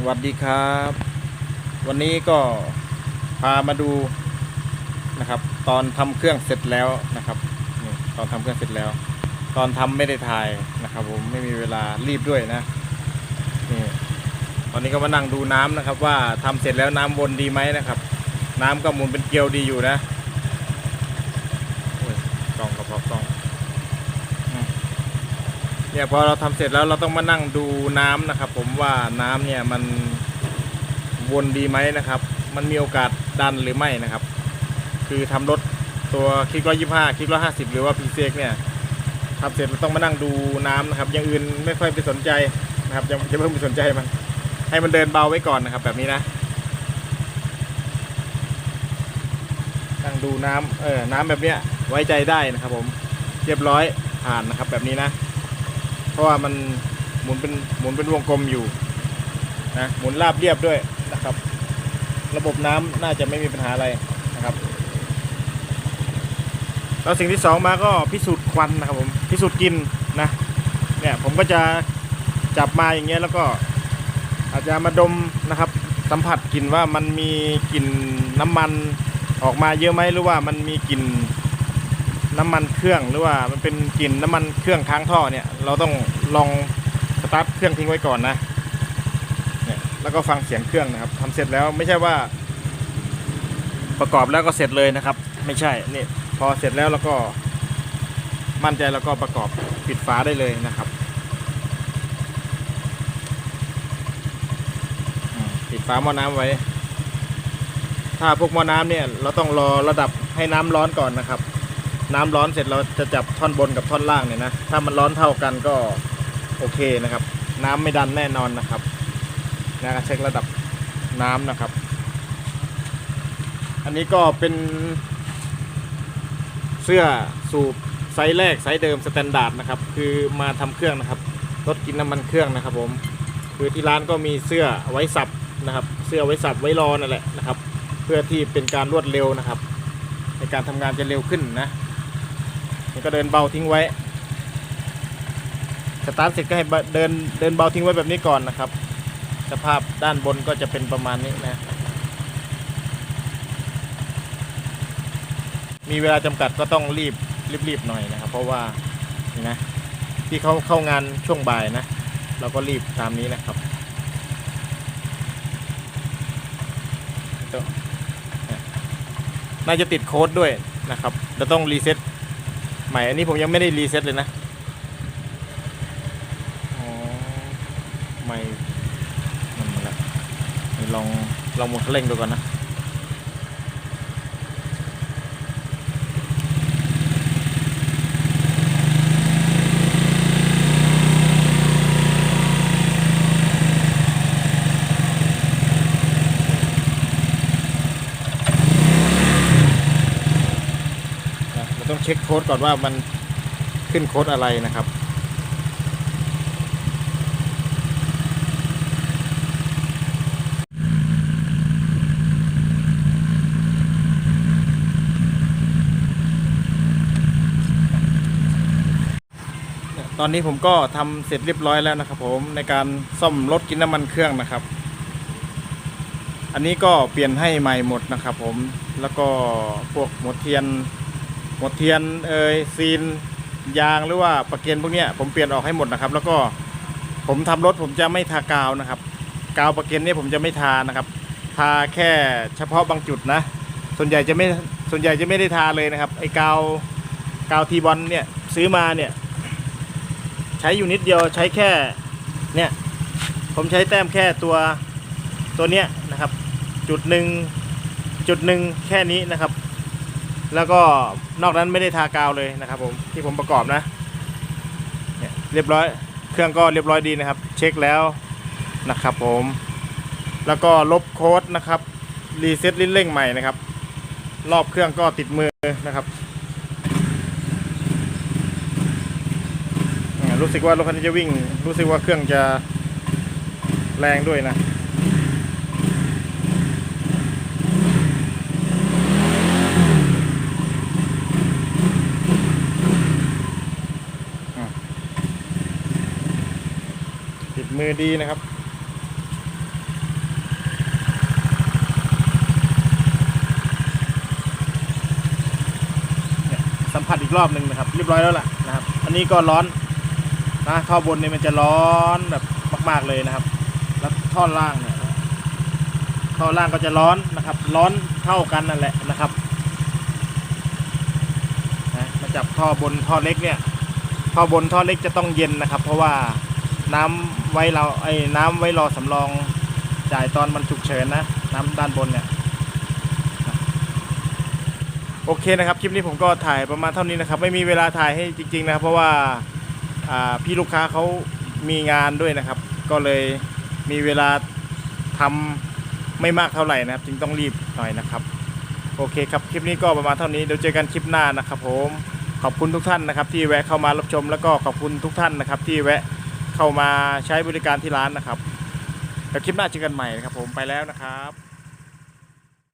สวัสดีครับ วันนี้ก็พามาดูนะครับ ตอนทำเครื่องเสร็จแล้วนะครับนี่ตอนทำเครื่องเสร็จแล้ว ตอนทำไม่ได้ถ่ายนะครับ ผมไม่มีเวลารีบด้วยนะนี่ตอนนี้ก็มานั่งดูน้ำนะครับ ว่าทำเสร็จแล้วน้ำวนดีไหมนะครับ น้ำก็หมุนเป็นเกลียวดีอยู่นะโอ้ยกล้องกระพอกกล้องอืม เนี่ยพอเราทำเสร็จแล้วเราต้องมานั่งดูน้ำนะครับ ผมว่าน้ำเนี่ยมันวนดีไหมนะครับ มันมีโอกาสดันหรือไม่นะครับ คือทำรถตัวคลิกร้อยยี่ห้าคลิกร้อยห้าสิบหรือว่าพีเซกเนี่ยทำเสร็จเราต้องมานั่งดูน้ำนะครับอย่างอื่นไม่ค่อยไปสนใจนะครับยังจะเพิ่งไปสนใจมัน ให้มันเดินเบาไว้ก่อนนะครับ แบบนี้นะนั่งดูน้ำเออน้ำแบบเนี้ยไว้ใจได้นะครับ ผมเรียบร้อยผ่านนะครับแบบนี้นะ ราะว่ามันหมุนเป็นหมุนเป็นวงกลมอยู่นะหมุนราบเรียบด้วยนะครับ ระบบน้ำน่าจะไม่มีปัญหาอะไรนะครับแล้วสิ่งที่สองมาก็พิสูจน์ควันนะครับผมพิสูจน์กลินนะเนี่ยผมก็จะจับมาอย่างเงี้ยแล้วก็อาจจะมาดมนะครับสัมผัสกลิ่นว่ามันมีกลิ่นน้ำมันออกมาเยอะไหมหรือว่ามันมีกลิ่น น้ำมันเครื่องหรือว่ามันเป็นกลิ่นน้ำมันเครื่องค้างท่อเนี่ย เราต้องลองสตาร์ทเครื่องทิ้งไว้ก่อนนะเนี่ยแล้วก็ฟังเสียงเครื่องนะครับทำเสร็จแล้วไม่ใช่ว่า ประกอบแล้วก็เสร็จเลยนะครับ ไม่ใช่นี่พอเสร็จแล้วแล้วก็ มั่นใจแล้วก็ประกอบปิดฝาได้เลยนะครับปิดฝาหม้อน้ำไว้ ถ้าพวกหม้อน้ำเนี่ย เราต้องรอระดับให้น้ำร้อนก่อนนะครับ น้ำร้อนเสร็จเราจะจับท่อนบนกับท่อนล่างเนี่ยนะถ้ามันร้อนเท่ากันก็โอเคนะครับ น้ำไม่ดันแน่นอนนะครับนะเช็คระดับน้ำนะครับ อันนี้ก็เป็น เสื้อสูบไซส์แรกไซส์เดิมสแตนดาร์ดนะครับคือมาทำเครื่องนะครับลดกินน้ำมันเครื่องนะครับ ผมคือที่ร้านก็มีเสื้อไว้สับนะครับ เสื้อไว้สับไว้รอนั่นแหละนะครับ เพื่อที่เป็นการรวดเร็วนะครับ ในการทำงานจะเร็วขึ้นนะ นี่ก็เดินเบาทิ้งไว้ สตาร์ทเสร็จก็ให้เดินเดินเบาทิ้งไว้แบบนี้ก่อนนะครับ สภาพด้านบนก็จะเป็นประมาณนี้นะ มีเวลาจำกัดก็ต้องรีบรีบๆหน่อยนะครับ เพราะว่านี่นะที่เขาเข้างานช่วงบ่ายนะ เราก็รีบตามนี้นะครับก็เนี่ยน่าจะติดโค้ดด้วยนะครับ เราต้องรีเซ็ต ใหม่อันนี้ผมยังไม่ได้รีเซ็ตเลยนะอ๋อไม่นั่นแหละนี่ลองลองหมุนคันเร่งดูก่อนนะ นะเราต้องเช็คโค้ดก่อนว่ามันขึ้นโค้ดอะไรนะครับ ตอนนี้ผมก็ทำเสร็จเรียบร้อยแล้วนะครับ ผมในการซ่อมรถกินน้ำมันเครื่องนะครับ อันนี้ก็เปลี่ยนให้ใหม่หมดนะครับ ผมแล้วก็พวกหมดเทียน หมดเทียนเอยซีนยางหรือว่าประเก็นพวกนี้ผมเปลี่ยนออกให้หมดนะครับ แล้วก็ผมทำรถผมจะไม่ทากาวนะครับ กาวประเก็นนี่ผมจะไม่ทานะครับ ทาแค่เฉพาะบางจุดนะ ส่วนใหญ่จะไม่ส่วนใหญ่จะไม่ได้ทาเลยนะครับไอ้กาวกาวทีบอลเนี่ยซื้อมาเนี่ยใช้อยู่นิดเดียวใช้แค่เนี่ยผมใช้แต้มแค่ตัวตัวเนี้ยนะครับ จุดหนึ่งจุดหนึ่งแค่นี้นะครับ แล้วก็นอกนั้นไม่ได้ทากาวเลยนะครับ ผมที่ผมประกอบนะเนี่ยเรียบร้อยเครื่องก็เรียบร้อยดีนะครับ เช็คแล้วนะครับ ผม แล้วก็ลบโค้ดนะครับรีเซ็ตลิ้นเร่งใหม่นะครับ รอบเครื่องก็ติดมือนะครับรู้สึกว่ารถคันนี้จะวิ่ง รู้สึกว่าเครื่องจะแรงด้วยนะ มือดีนะครับ สัมผัสอีกรอบหนึ่งนะครับ เรียบร้อยแล้วล่ะนะครับ อันนี้ก็ร้อนนะท่อบนเนี่ยมันจะร้อนแบบมาก ๆเลยนะครับ แล้วท่อล่างเนี่ยท่อล่างก็จะร้อนนะครับ ร้อนเท่ากันนั่นแหละนะครับนะมาจับท่อบนท่อเล็กเนี่ยท่อบนท่อเล็กจะต้องเย็นนะครับ เพราะว่า น้ำไว้เราไอ้น้ำไว้รอสำรองจ่ายตอนมันฉุกเฉินนะ น้ำด้านบนเนี่ยโอเคนะครับ คลิปนี้ผมก็ถ่ายประมาณเท่านี้นะครับ ไม่มีเวลาถ่ายให้จริง ๆ นะครับ เพราะว่าพี่ลูกค้าเขามีงานด้วยนะครับ ก็เลยมีเวลาทำไม่มากเท่าไหร่นะครับ จึงต้องรีบหน่อยนะครับ โอเคครับ คลิปนี้ก็ประมาณเท่านี้ เดี๋ยวเจอกันคลิปหน้านะครับผม ขอบคุณทุกท่านนะครับ ที่แวะเข้ามารับชม แล้วก็ขอบคุณทุกท่านนะครับ ที่แวะ เข้ามาใช้บริการที่ร้านนะครับแล้วคลิปหน้าเจอกันใหม่นะครับผมไปแล้วนะครับ